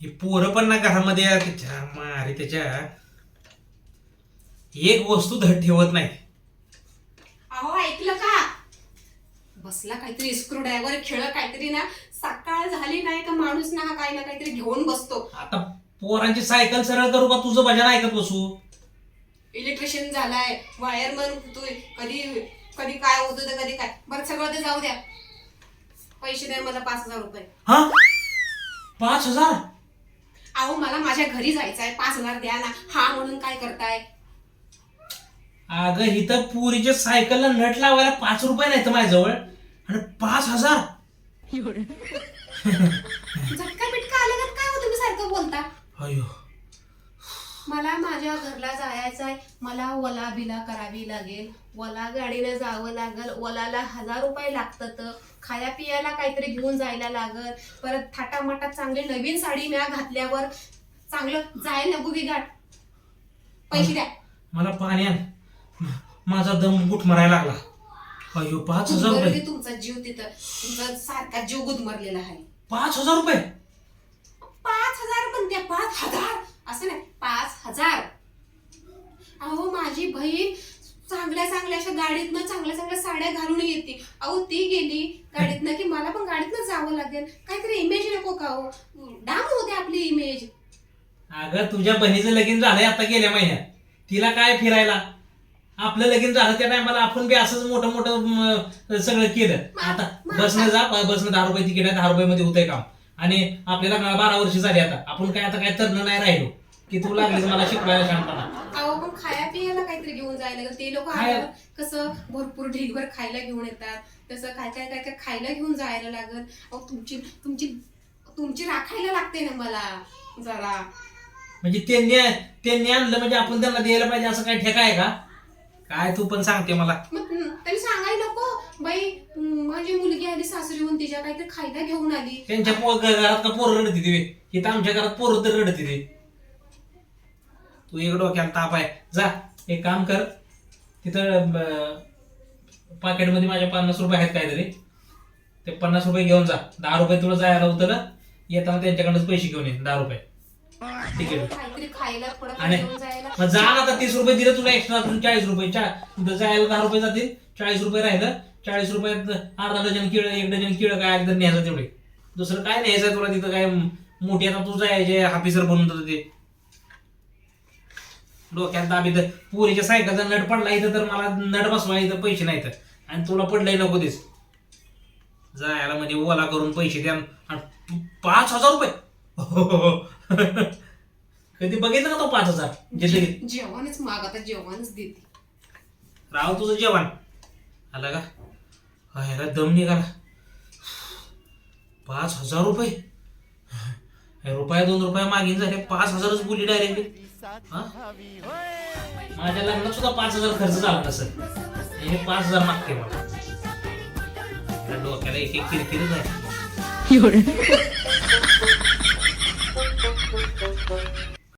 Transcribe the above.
ही पोरं पण ना घरामध्ये त्याच्या मारे त्याच्या एक वस्तू धड ठेवत नाही. अहो ऐकलं का? बसला काहीतरी स्क्रू ड्रायव्हर खेळ काहीतरी ना. सकाळ झाली नाही का माणूस ना हा काही ना काहीतरी घेऊन बसतो. आता पोरांची सायकल सरळ करू का? तुझं भजन ऐकत बसू. इलेक्ट्रिशियन झालाय वायरमन होतोय कधी कधी काय होतं तर कधी काय. बरं सगळं ते जाऊ द्या. पैसे द्या मला पाच हजार रुपये. हा? पाच हजार? अहो मला माझ्या घरी जायचं आहे पाच हजार द्या ना. हा म्हणून काय करताय? अगं इथं पुरीच्या सायकलला नट लावायला पाच रुपये नाही तर माझ्याजवळ. आणि पाच हजार? झटका बिटका आलं का? काय हो तुम्ही सारखं बोलता? अयो. माझ्या घरला जायचं आहे. मला वला बिला करावी लागेल. वला गाडीनं जावं लागल. वलाला हजार रुपये लागतात. खाया पियाला काहीतरी घेऊन जायला लागल. परत थाटामाटात चांगली नवीन साडी म्या घातल्यावर चांगलं जायला नको गाठ. पैसे द्या. मला पाणी आण. माझा दम गुट मारायला लागला. अयो पाच हजार रुपये. तुमचा जीव तिथं. तुमचा सारखा जीव गुदमरलेला आहे. पाच हजार रुपये? पाच हजार पण त्या पाच हजार असं नाही पाच हजार अहो माझी बहीण चांगल्या चांगल्या अशा गाडीतनं चांगल्या चांगल्या साड्या घालून येते. अहो ती गेली गाडीतनं की मला पण गाडीतनं जावं लागेल. काहीतरी इमेज नको का हो? डाम होते आपली इमेज अगं तुझ्या बहिणीचं लगीन झालंय आता गेल्या महिन्यात. तिला काय फिरायला? आपलं लगीन झालं त्या टायमाला आपण बी असंच मोठं मोठं म, सगळं केलं. आता बसनं जा बसनं दहा रुपये तिकीट आहे दहा रुपये मध्ये होतंय काम. आणि आपल्याला बारा वर्ष झाली आता? आपण काय आता काय तरण नाही राहिलो. की तू लागलीस मला शिकवायला शांतपणा अहो पण खाया पियाला काहीतरी घेऊन जायला लागेल. ते लोक? आल्यावर कसं भरपूर ढीगभर खायला घेऊन येतात. तसं काय काय काय काय खायला घेऊन जायला लागल. अहो तुमची तुमची तुमची राखायला लागते ना मला जरा. म्हणजे त्यांनी त्यांनी आणलं म्हणजे आपण त्यांना द्यायला पाहिजे असं काय ठेका आहे का? काय तू पण सांगते मला. मग त्यांनी सांगायला नको. बाई माझी मुलगी आली सासरीहून तिच्या काहीतरी खायला घेऊन आली. त्यांच्या पो घरात का पोरं रडती ते इथं आमच्या घरात पोरं तर रडती ते तू एक डोक्याला ताप आहे. जा एक काम कर. तिथं पाकिटमध्ये माझ्या पन्नास रुपये आहेत काहीतरी. ते पन्नास रुपये घेऊन जा. दहा रुपये तुला जायला होतं ना येताना त्यांच्याकडनंच पैसे घेऊन ये दहा रुपये. खायला थोडं आणि मग जा ना आता तीस रुपये दिले तुला एक्स्ट्रा अजून चाळीस रुपये. चा जायला दहा रुपये जातील चाळीस रुपये राहिलं. चाळीस रुपयात अर्धा डझन किळ एक डझन किळ काय तर न्यायचं तेवढे. दुसरं काय न्यायचं तुला? तिथं काय मोठी आता तू जायचे ऑफिसर बनून ते. डोक्यात दाबी तर पुरीच्या सायकलचा नट पडला इथं तर मला नट बसवा इथं पैसे नाही तर आणि तुला पडलंय नको दिस. जायला म्हणजे ओला करून पैसे द्या. आणि पाच हजार रुपये. कधी बघितलं का तो पाच हजार? जेवणच माग आता जेवणच देते. राव तुझं जेवण. आलं का? ह्याला दम निघाला. पाच हजार रुपये. रुपया दोन रुपया मागीन झाले. पाच हजारच बोली डायरेक्ट. माझ्या लग्नात सुद्धा पाच हजार खर्च झाला तसं. हे पाच हजार मागते मला. या डोक्याला एक एक किरकिरच आहे.